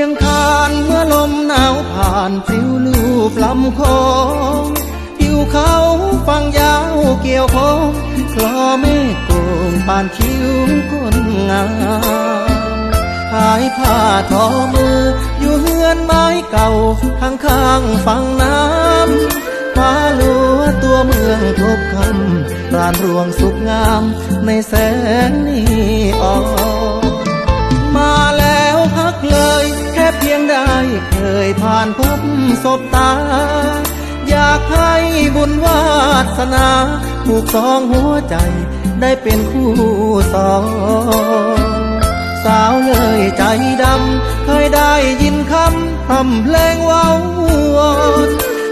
ยังคานพริ้วผ่านปลูบลำคงผิวเขาฟังยาวเกี่ยวโคงคลอเมฆโกงปานคิ้วคนงามหายผ้าทอมือ อยู่เฮือนไม้เก่าข้างข้างๆฝั่งน้ำฟ้าลัวตัวเมืองทบคำปรานรวงสุขงามในแสงนีออน ยงได้เคยผ่านพบศบตา อยากให้บุญวาสนาผูกสองหัวใจได้เป็นคู่สองสาวเลยใจดำ เคยได้ยินคำทำเพลงว้าวอน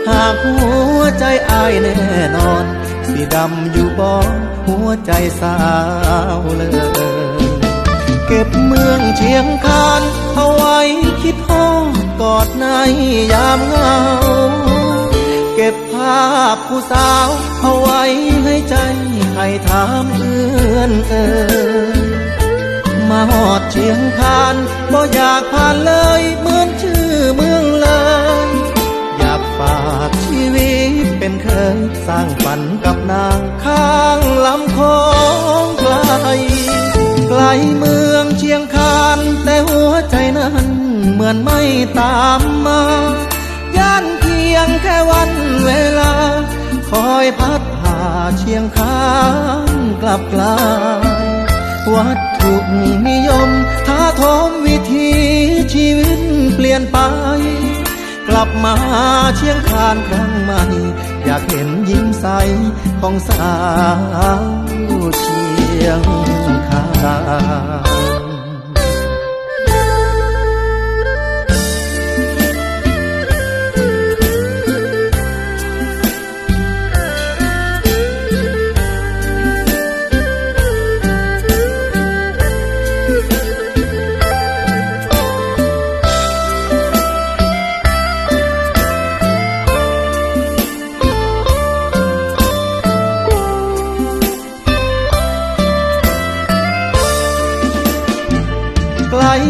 หากหัวใจอายแน่นอน สีดำอยู่บอนหัวใจสาวเลย ก็บเมืองเชียงคานเอาไว้คิดฮอดกอดในยามเหงา เก็บภาพผู้สาว เอาไว้ให้ใจให้ถามเพื่อนเอ่ยมาหอดเชียงคานบ่อยากผ่านเลยเหมือนชื่อเมืองเลย อยากฝากชีวิตเป็นเคยสร้างฝันกับนางข้างลำคลองไกลไกลมือ อนไม่ตามมาย่านเพียงแค่วันเวลา คอยพัดพาเชียงคานกลับกลาย วัตถุนิยมท้าทมวิถีชีวิตเปลี่ยนไป กลับมาเชียงคานครั้งใหม่ อยากเห็นยิ้มใสของสาวเชียงคาน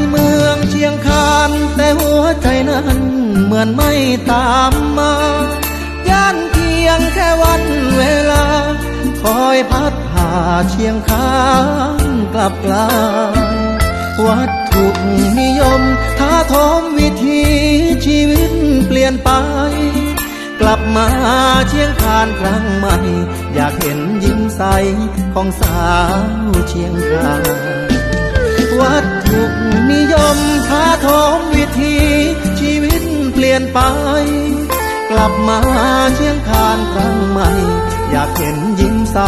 เมืองเชียงคานแต่หัวใจนั้นเหมือนไม่ตามมาย่านเพียงแค่วันเวลา คอยพัดพาเชียงคานกลับกลายวัตถุนิยมท้าทมวิถีชีวิตเปลี่ยนไป กลับมาเชียงคานครั้งใหม่ อยากเห็นยิ้มใสของสาวเชียงคาน วัตถุนิยมพาทมวิธีชีวิตเปลี่ยนไป กลับมาเชียงคานครั้งใหม่ อยากเห็นยิ้มใส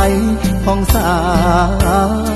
ของสาว